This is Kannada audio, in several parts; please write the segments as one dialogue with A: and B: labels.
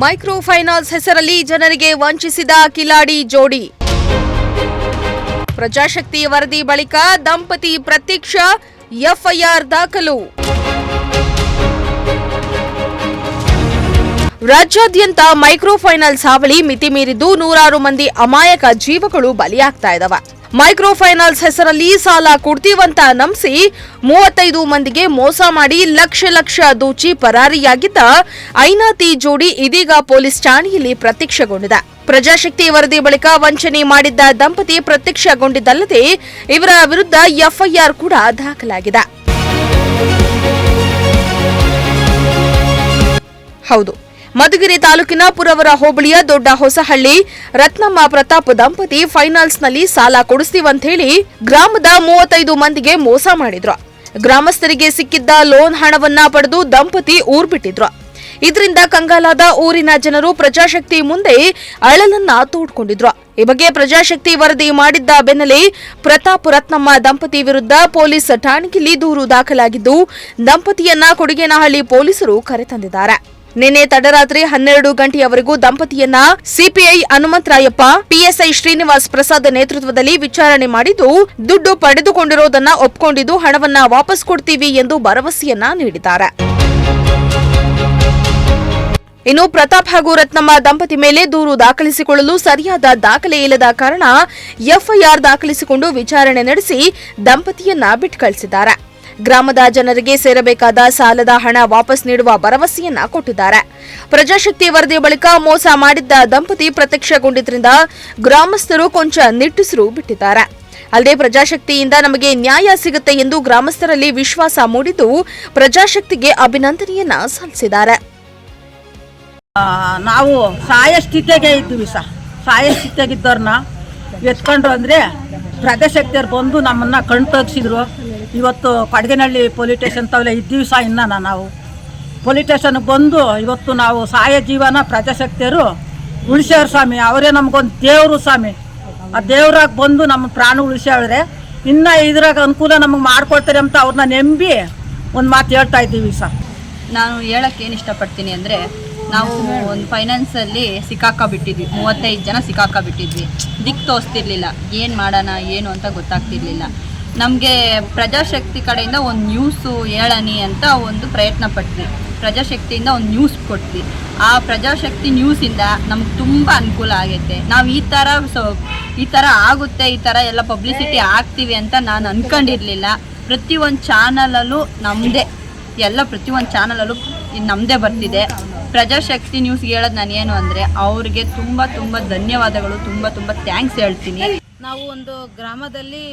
A: ಮೈಕ್ರೋ ಫೈನಾನ್ಸ್ ಹೆಸರಲ್ಲಿ ಜನರಿಗೆ ವಂಚಿಸಿದ ಕಿಲಾಡಿ ಜೋಡಿ. ಪ್ರಜಾಶಕ್ತಿ ವರದಿ ಬಳಿಕ ದಂಪತಿ ಪ್ರತ್ಯಕ್ಷ ಎಫ್ಐಆರ್ ದಾಖಲು. ರಾಜ್ಯಾದ್ಯಂತ ಮೈಕ್ರೋ ಫೈನಾನ್ಸ್ ಹಾವಳಿ ಮಿತಿ ಮೀರಿದ್ದು ನೂರಾರು ಮಂದಿ ಅಮಾಯಕ ಜೀವಗಳು ಬಲಿಯಾಗ್ತಾ ಇದಾವ. ಮೈಕ್ರೋ ಫೈನಾನ್ಸ್ ಹೆಸರಲ್ಲಿ ಸಾಲ ಕೊಡ್ತೀವಂತ ನಂಬಿಸಿ ಮೂವತ್ತೈದು ಮಂದಿಗೆ ಮೋಸ ಮಾಡಿ ಲಕ್ಷ ಲಕ್ಷ ದೋಚಿ ಪರಾರಿಯಾಗಿದ್ದ ಐನಾತಿ ಜೋಡಿ ಇದೀಗ ಪೊಲೀಸ್ ಠಾಣೆಯಲ್ಲಿ ಪ್ರತ್ಯಕ್ಷಗೊಂಡಿದೆ. ಪ್ರಜಾಶಕ್ತಿ ವರದಿ ಬಳಿಕ ವಂಚನೆ ಮಾಡಿದ್ದ ದಂಪತಿ ಪ್ರತ್ಯಕ್ಷಗೊಂಡಿದ್ದಲ್ಲದೆ ಇವರ ವಿರುದ್ಧ ಎಫ್ಐಆರ್ ಕೂಡ ದಾಖಲಾಗಿದೆ. ಹೌದು. ಮಧುಗಿರಿ ತಾಲೂಕಿನ ಪುರವರ ಹೋಬಳಿಯ ದೊಡ್ಡ ಹೊಸಹಳ್ಳಿ ರತ್ನಮ್ಮ ಪ್ರತಾಪ್ ದಂಪತಿ ಫೈನಾನ್ಸ್ನಲ್ಲಿ ಸಾಲ ಕೊಡಿಸ್ತೀವಂತ ಹೇಳಿ ಗ್ರಾಮದ ಮೂವತ್ತೈದು ಮಂದಿಗೆ ಮೋಸ ಮಾಡಿದ್ರು. ಗ್ರಾಮಸ್ಥರಿಗೆ ಸಿಕ್ಕಿದ್ದ ಲೋನ್ ಹಣವನ್ನ ಪಡೆದು ದಂಪತಿ ಊರ್ ಬಿಟ್ಟಿದ್ರು. ಇದರಿಂದ ಕಂಗಾಲಾದ ಊರಿನ ಜನರು ಪ್ರಜಾಶಕ್ತಿ ಮುಂದೆ ಅಳಲನ್ನ ತೋಡ್ಕೊಂಡಿದ್ರು. ಈ ಬಗ್ಗೆ ಪ್ರಜಾಶಕ್ತಿ ವರದಿ ಮಾಡಿದ್ದ ಬೆನ್ನಲ್ಲೇ ಪ್ರತಾಪ್ ರತ್ನಮ್ಮ ದಂಪತಿ ವಿರುದ್ಧ ಪೊಲೀಸ್ ಠಾಣೆಯಲ್ಲಿ ದೂರು ದಾಖಲಾಗಿದ್ದು, ದಂಪತಿಯನ್ನ ಕೊಡಿಗೇನಹಳ್ಳಿ ಪೊಲೀಸರು ಕರೆತಂದಿದ್ದಾರೆ. ನಿನ್ನೆ ತಡರಾತ್ರಿ ಹನ್ನೆರಡು ಗಂಟೆಯವರೆಗೂ ದಂಪತಿಯನ್ನ ಸಿಪಿಐ ಹನುಮಂತರಾಯಪ್ಪ ಪಿಎಸ್ಐ ಶ್ರೀನಿವಾಸ್ ಪ್ರಸಾದ್ ನೇತೃತ್ವದಲ್ಲಿ ವಿಚಾರಣೆ ಮಾಡಿದ್ದು, ದುಡ್ಡು ಪಡೆದುಕೊಂಡಿರೋದನ್ನ ಒಪ್ಕೊಂಡಿದ್ದು ಹಣವನ್ನ ವಾಪಸ್ ಕೊಡ್ತೀವಿ ಎಂದು ಭರವಸೆಯನ್ನ ನೀಡಿದ್ದಾರೆ. ಇನ್ನು ಪ್ರತಾಪ್ ಹಾಗೂ ರತ್ನಮ್ಮ ದಂಪತಿ ಮೇಲೆ ದೂರು ದಾಖಲಿಸಿಕೊಳ್ಳಲು ಸರಿಯಾದ ದಾಖಲೆ ಇಲ್ಲದ ಕಾರಣ ಎಫ್ಐಆರ್ ದಾಖಲಿಸಿಕೊಂಡು ವಿಚಾರಣೆ ನಡೆಸಿ ದಂಪತಿಯನ್ನ ಬಿಟ್ಕಳಿಸಿದ್ದಾರೆ. ಗ್ರಾಮದ ಜನರಿಗೆ ಸೇರಬೇಕಾದ ಸಾಲದ ಹಣ ವಾಪಸ್ ನೀಡುವ ಭರವಸೆಯನ್ನ ಕೊಟ್ಟಿದ್ದಾರೆ. ಪ್ರಜಾಶಕ್ತಿ ವರದಿ ಬಳಿಕ ಮೋಸ ಮಾಡಿದ್ದ ದಂಪತಿ ಪ್ರತ್ಯಕ್ಷಗೊಂಡಿದ್ದರಿಂದ ಗ್ರಾಮಸ್ಥರು ಕೊಂಚ ನಿಟ್ಟುಸಿರು ಬಿಟ್ಟಿದ್ದಾರೆ. ಅಲ್ಲದೆ ಪ್ರಜಾಶಕ್ತಿಯಿಂದ ನಮಗೆ ನ್ಯಾಯ ಸಿಗುತ್ತೆ ಎಂದು ಗ್ರಾಮಸ್ಥರಲ್ಲಿ ವಿಶ್ವಾಸ ಮೂಡಿದ್ದು ಪ್ರಜಾಶಕ್ತಿಗೆ ಅಭಿನಂದನೆಯನ್ನ ಸಲ್ಲಿಸಿದ್ದಾರೆ.
B: ನಾವು ಸಾಯ ಸ್ಥಿತಿಗೆ ಇದ್ದೀವಿ ಸಹ ಸಾಯ ಎತ್ಕೊಂಡ್ರು ಎತ್ಕೊಂಡು ಅಂದರೆ ಪ್ರಜಾಶಕ್ತಿಯವ್ರು ಬಂದು ನಮ್ಮನ್ನು ಕಣ್ ತೆಗ್ಸಿದ್ರು. ಇವತ್ತು ಕೊಡಗಿನಹಳ್ಳಿ ಪೊಲೀಸ್ ಸ್ಟೇಷನ್ ತವಲೆ ಇದ್ದೀವಿ ಸಹ ಇನ್ನ ನಾವು. ಪೊಲೀಸ್ ಸ್ಟೇಷನ್ಗೆ ಬಂದು ಇವತ್ತು ನಾವು ಸಹಾಯ ಜೀವನ ಪ್ರಜಾಶಕ್ತಿಯರು ಉಳಿಸ್ಯಾರ ಸ್ವಾಮಿ. ಅವರೇ ನಮಗೊಂದು ದೇವರು ಸ್ವಾಮಿ. ಆ ದೇವ್ರಾಗ ಬಂದು ನಮ್ಮ ಪ್ರಾಣ ಉಳಿಸ್ಯಾವ್ರೆ. ಇನ್ನು ಇದ್ರಾಗ ಅನುಕೂಲ ನಮಗೆ ಮಾಡ್ಕೊಡ್ತಾರೆ ಅಂತ ಅವ್ರನ್ನ ನಂಬಿ ಒಂದು ಮಾತು ಹೇಳ್ತಾ ಇದ್ದೀವಿ ಸರ್
C: ನಾನು ಹೇಳಕ್ಕೆ ಏನು ಇಷ್ಟಪಡ್ತೀನಿ ಅಂದರೆ ನಾವು ಒಂದು ಫೈನಾನ್ಸಲ್ಲಿ ಸಿಕ್ಕಾಕೊಬಿಟ್ಟಿದ್ವಿ ಮೂವತ್ತೈದು ಜನ ಸಿಕ್ಕಾಕೊಬಿಟ್ಟಿದ್ವಿ ದಿಕ್ಕು ತೋರಿಸ್ತಿರ್ಲಿಲ್ಲ. ಏನು ಮಾಡೋಣ, ಏನು ಅಂತ ಗೊತ್ತಾಗ್ತಿರ್ಲಿಲ್ಲ. ನಮಗೆ ಪ್ರಜಾಶಕ್ತಿ ಕಡೆಯಿಂದ ಒಂದು ನ್ಯೂಸು ಹೇಳಣಿ ಅಂತ ಒಂದು ಪ್ರಯತ್ನ ಪಟ್ವಿ. ಪ್ರಜಾಶಕ್ತಿಯಿಂದ ಒಂದು ನ್ಯೂಸ್ ಕೊಟ್ವಿ. ಆ ಪ್ರಜಾಶಕ್ತಿ ನ್ಯೂಸಿಂದ ನಮ್ಗೆ ತುಂಬ ಅನುಕೂಲ ಆಗೈತೆ. ನಾವು ಈ ಥರ ಸೊ, ಈ ಥರ ಆಗುತ್ತೆ, ಈ ಥರ ಎಲ್ಲ ಪಬ್ಲಿಸಿಟಿ ಆಗ್ತೀವಿ ಅಂತ ನಾನು ಅನ್ಕೊಂಡಿರ್ಲಿಲ್ಲ. ಪ್ರತಿಯೊಂದು ಚಾನಲಲ್ಲೂ ನಮ್ಮದೇ ಎಲ್ಲ ಪ್ರತಿಯೊಂದು ಚಾನಲಲ್ಲೂ ನಮ್ಮದೇ ಬರ್ತಿದೆ. ಪ್ರಜಾಶಕ್ತಿ ನ್ಯೂಸ್ಗೆ ಹೇಳೋದು ನಾನು ಏನು ಅಂದರೆ ಅವ್ರಿಗೆ ತುಂಬ ತುಂಬ ಧನ್ಯವಾದಗಳು, ತುಂಬ ತುಂಬ ಥ್ಯಾಂಕ್ಸ್ ಹೇಳ್ತೀನಿ.
D: ನಾವು ಒಂದು ಗ್ರಾಮದಲ್ಲಿ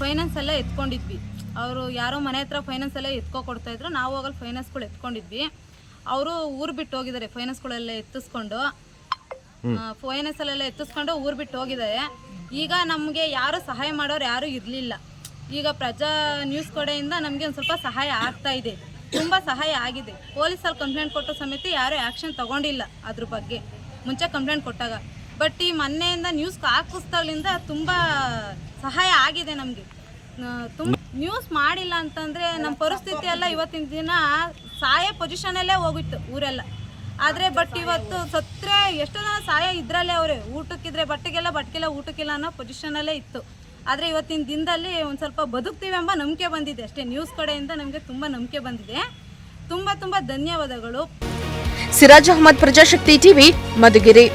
D: ಫೈನಾನ್ಸ್ ಎಲ್ಲ ಎತ್ಕೊಂಡಿದ್ವಿ. ಅವರು ಯಾರೋ ಮನೆ ಹತ್ರ ಫೈನಾನ್ಸ್ ಎಲ್ಲ ಎತ್ಕೊ ಕೊಡ್ತಾ ಇದ್ರು. ನಾವು ಹೋಗಲ್ಲಿ ಫೈನಾನ್ಸ್ಗಳು ಎತ್ಕೊಂಡಿದ್ವಿ. ಅವರು ಊರು ಬಿಟ್ಟು ಹೋಗಿದ್ದಾರೆ ಫೈನಾನ್ಸ್ಗಳೆಲ್ಲ ಎತ್ತಿಸ್ಕೊಂಡು. ಫೈನಾನ್ಸ್ ಅಲ್ಲೆಲ್ಲ ಎತ್ತಿಸ್ಕೊಂಡು ಊರು ಬಿಟ್ಟು ಹೋಗಿದ್ದಾರೆ. ಈಗ ನಮಗೆ ಯಾರು ಸಹಾಯ ಮಾಡೋರು ಯಾರೂ ಇರಲಿಲ್ಲ. ಈಗ ಪ್ರಜಾ ನ್ಯೂಸ್ ಕಡೆಯಿಂದ ನಮಗೆ ಒಂದು ಸ್ವಲ್ಪ ಸಹಾಯ ಆಗ್ತಾ ಇದೆ. ತುಂಬ ಸಹಾಯ ಆಗಿದೆ. ಪೊಲೀಸಲ್ಲಿ ಕಂಪ್ಲೇಂಟ್ ಕೊಟ್ಟೋ ಸಮೇತ ಯಾರೂ ಆ್ಯಕ್ಷನ್ ತಗೊಂಡಿಲ್ಲ ಅದ್ರ ಬಗ್ಗೆ. ಮುಂಚೆ ಕಂಪ್ಲೇಂಟ್ ಕೊಟ್ಟಾಗ. ಬಟ್ ಈ ಮೊನ್ನೆಯಿಂದ ನ್ಯೂಸ್ ಹಾಕಿಸ್ದಾಗ್ಲಿಂದ ತುಂಬ ಸಹಾಯ ಆಗಿದೆ ನಮಗೆ. ತುಂಬ ನ್ಯೂಸ್ ಮಾಡಿಲ್ಲ ಅಂತಂದರೆ ನಮ್ಮ ಪರಿಸ್ಥಿತಿ ಎಲ್ಲ ಇವತ್ತಿನ ದಿನ ಸಾಯ ಪೊಸಿಷನಲ್ಲೇ ಹೋಗಿತ್ತು ಊರೆಲ್ಲ. ಆದರೆ ಬಟ್ ಇವತ್ತು ಸತ್ತರೆ ಎಷ್ಟೋ ಜನ ಸಾಯ ಇದ್ರಲ್ಲೇ ಅವರೇ, ಊಟಕ್ಕಿದ್ರೆ ಬಟ್ಟೆಗೆಲ್ಲ ಬಟ್ಟೆಗೆಲ್ಲ ಊಟಕ್ಕಿಲ್ಲ ಅನ್ನೋ ಪೊಸಿಷನಲ್ಲೇ ಇತ್ತು. ಆದರೆ ಇವತ್ತಿನ ದಿನದಲ್ಲಿ ಒಂದು ಸ್ವಲ್ಪ ಬದುಕ್ತೀವಿ ಎಂಬ ನಂಬಿಕೆ ಬಂದಿದೆ ಅಷ್ಟೇ. ನ್ಯೂಸ್ ಕಡೆಯಿಂದ ನಮಗೆ ತುಂಬ ನಂಬಿಕೆ ಬಂದಿದೆ. ತುಂಬ ತುಂಬ ಧನ್ಯವಾದಗಳು.
A: ಸಿರಾಜ್ ಅಹಮದ್, ಪ್ರಜಾಶಕ್ತಿ ಟಿವಿ, ಮಧುಗಿರಿ.